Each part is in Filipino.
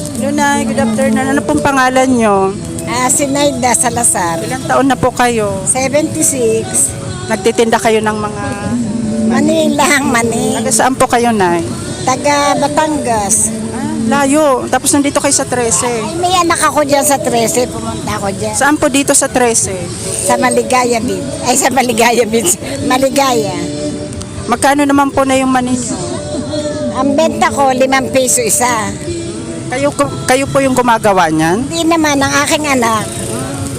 Hello, Nay. Good afternoon. Ano pong pangalan nyo? Ah, si Naida Salazar, Ilang taon na po kayo? 76. Nagtitinda kayo ng mga... Manilang mani. Taga saan po kayo, Nay? Taga Batangas. Ah, layo. Tapos nandito kayo sa 13. Ay, may anak ako dyan sa 13. Pumunta ako dyan. Saan po dito sa 13? Sa Maligaya Beach. Ay, sa Maligaya Beach. Maligaya. Magkano naman po na yung mani nyo? Ang benta ko, limang piso isa. Kayo, kayo po yung gumagawa niyan? Hindi naman ang aking anak.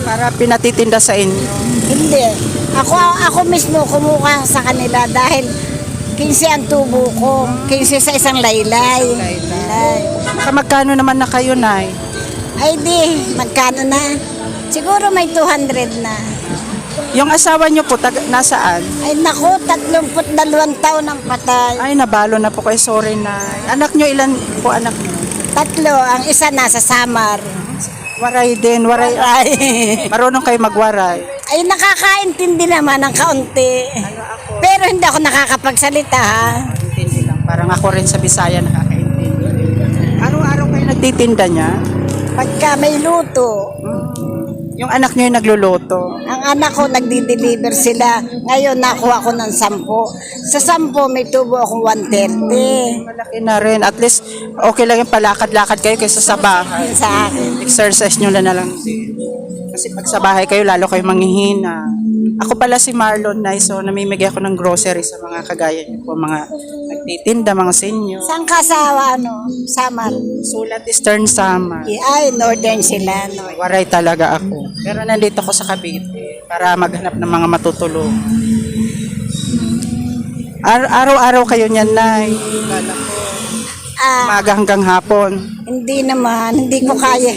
Para pinatitinda sa inyo. Hindi. Ako, ako mismo kumuha sa kanila dahil 15 ang tubo ko. 15 sa isang laylay. Laylay. Magkano naman na kayo, Nay? Ay di, magkano na? Siguro may 200 na. Yung asawa nyo po, taga, nasaan? Ay nako, 32 taon ang patay. Ay, nabalo na po kayo. Sorry, Nay. Anak nyo, ilan po anak nyo? Tatlo, ang isa nasa Samar. Waray din, waray. Ay, Marunong kayo magwaray. ay nakakaintindi naman ng kaunti. Pero hindi ako nakakapagsalita ha. Intindi lang. Parang ako rin sa Bisaya nakakaintindi. Araw-araw kayo nagtitinda niya? Pagka may luto, Yung anak niyo yung nagluluto. ang anak ko nagdi-deliver sila. Ngayon nakuha ko ng 10. Sa 10 may tubo akong 130. Malaki na rin. At least, okay lang yung palakad-lakad kayo kaysa sa bahay. Sa akin. Exercise nyo na na lang. Kasi pag sa bahay kayo, lalo kayo manghihina. Ako pala si Marlon na so namimigay ako ng grocery sa mga kagaya niyo po, mga nagtitinda, mga senior. Saan ka sa ano? Samar? Sulat Eastern Sama. Ay, northern sila. No. Waray talaga ako. Pero nandito ako sa Cavite para maghanap ng mga matutulog. Ar- araw-araw kayo niyan, Nay. Ah, Umaga hanggang hapon. hindi naman. Hindi ko kaya.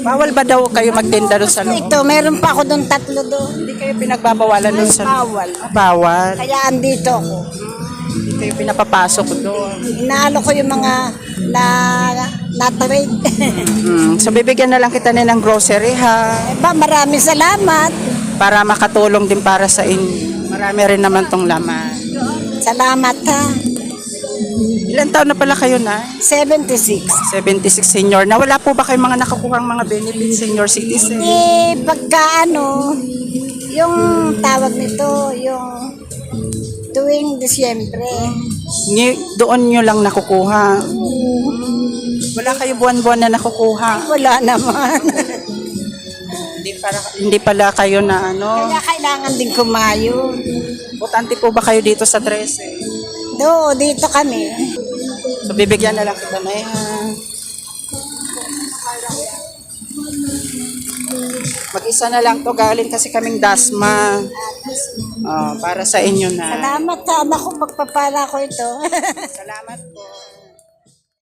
Bawal ba daw kayo magtinda doon sa loob? Ito, meron pa ako doon tatlo doon. Hindi kayo pinagbabawalan doon sa loob? Bawal. Bawal. Kaya andito ako. Hindi kayo pinapapasok doon. Inaalo ko yung mga na na-trade. Hmm. So bibigyan na lang kita na ng grocery ha. eh ba, maraming salamat. Para makatulong din para sa inyo. Marami rin naman tong laman. Salamat ha. Ilan taon na pala kayo na? 76. 76 senior na. Wala po ba kayong mga nakukuhang mga benefits senior citizen? Eh, pagka ano, yung tawag nito, yung tuwing Disyembre. Ni, doon nyo lang nakukuha. Wala kayo buwan-buwan na nakukuha. Wala naman. Hindi, para, hindi pala kayo na ano. Kaya kailangan din kumayo. Butante po ba kayo dito sa 13? Do, dito kami. So bibigyan na lang kita na yan. Mag-isa na lang to galing kasi kaming dasma. Ah, para sa inyo na. Salamat sa anak ko, pagpapala ko ito. Salamat po.